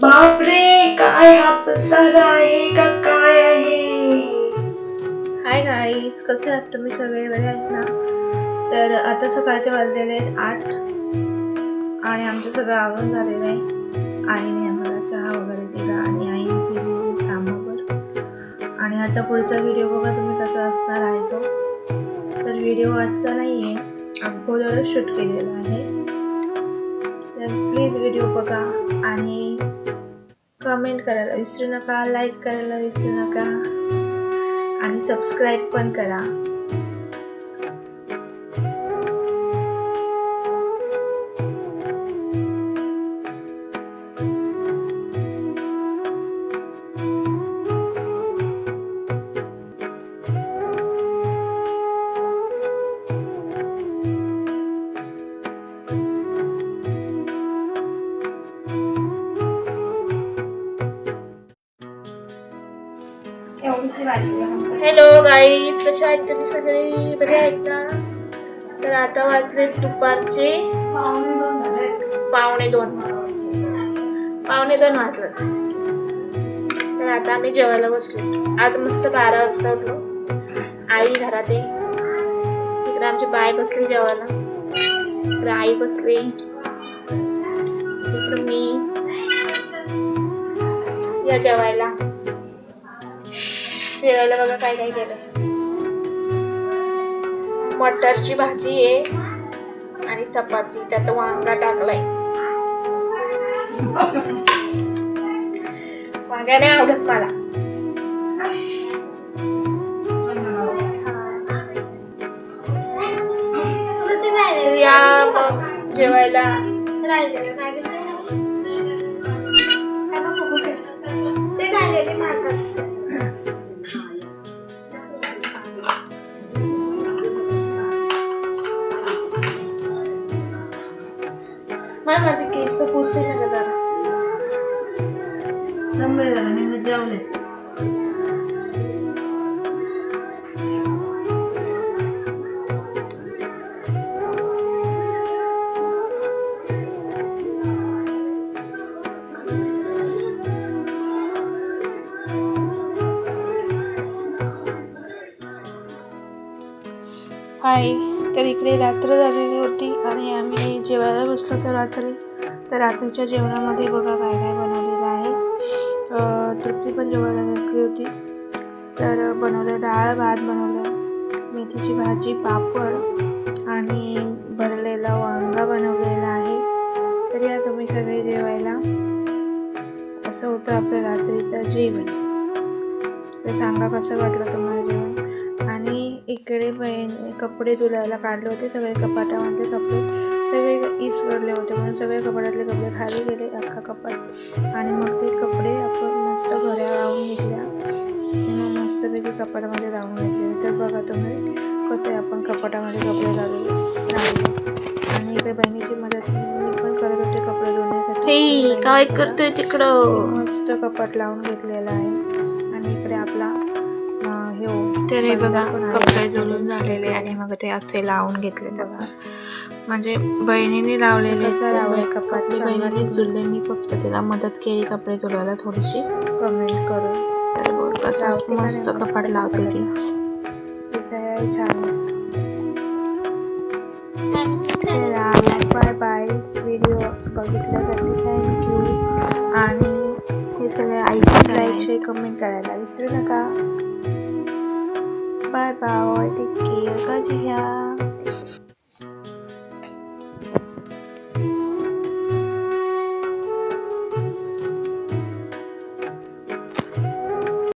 बापरे काय हा पसारा आहे का काय आहे? हाय गाईज कसे आहात तुम्ही सगळे? बरे आहेत ना? तर आता सकाळचे वाजलेले आहेत आठ आणि आमचं सगळं आवरून झालेलं आहे. आईने आम्हाला चहा वगैरे दिला आणि आई केली कामावर. आणि आता पुढचा व्हिडिओ बघा तुम्ही कसा असणार आहे तो. तर व्हिडिओ आजचा नाही आहे अगोदरच शूट केलेला आहे. तर प्लीज व्हिडिओ बघा आणि कमेंट करायला विसरू नका लाईक करायला विसरू नका. आणि सबस्क्राईब पण करा. thank you हॅलो गाईज कसे आहेत तुम्ही सगळे? बरे आहेत ना? तर आता वाजले दुपारचे पावणे दोन पावणे दोन. वाजलं. तर आता आम्ही जेवायला बसलो. आज मस्त बारा वाजता उठलो. आई घरात आहे तिकडे आमची बाय बसली जेवायला. इकडे आई बसली. इकडे मी. या जेवायला. जेवायला बघा काय काय केलं. मटरची भाजी आहे आणि चपाती. त्यात वांगा टाकलाय. वांगा नाही आवडत मला. या जेवायला. मला माझे केस पुसते ना का जरा नंबर झाला नाही जेवले हाय तर इकडे रात्र झालेली होती आणि आम्ही जेवायला बसलो तर रात्री. तर रात्रीच्या जेवणामध्ये बघा काय काय बनवलेलं आहे. तृप्ती पण जेवायला बसली होती. तर बनवलं डाळ भात बनवलं मेथीची भाजी पापड आणि भरलेला वांगा बनवलेला आहे. तर या तुम्ही सगळे जेवायला. असं होतं आपलं रात्रीचं जेवण. तर सांगा कसं वाटलं तुम्हाला? इकडे बहीण कपडे धुलायला काढले होते सगळे कपाटामधले कपडे सगळे इस गडले होते म्हणून सगळे कपाटातले कपडे खाली गेले अख्खा कपाट. आणि मग ते कपडे आपण मस्त घड्या लावून घेतल्या. मग मस्तपैकी कपाटामध्ये लावून घेतले. तर बघा तुम्ही कसे आपण कपाटामध्ये कपडे लावले. लावले आणि इकडे बहिणीची मदत पण करत होते कपडे धुण्यासाठी. काय करतोय तिकडं? मस्त कपाट लावून घेतलेला आहे. आणि इकडे आपला हे. हो, तरी बघा. कपडे जुळून झालेले आणि मग ते असे लावून घेतले बघा. म्हणजे बहिणीने लावलेले ते कपडे बहिणीने. जुळले मी फक्त तिला मदत केली कपडे जुळवायला थोडीशी. कमेंट करून. मस्त कपाट लावते ती. बाय बाय व्हिडिओ बघितल्यासाठी थँक्यू आणि हे सगळे ऐकून लाईक शेअर कमेंट करायला विसरू नका. 족발 바오의 기회가 지향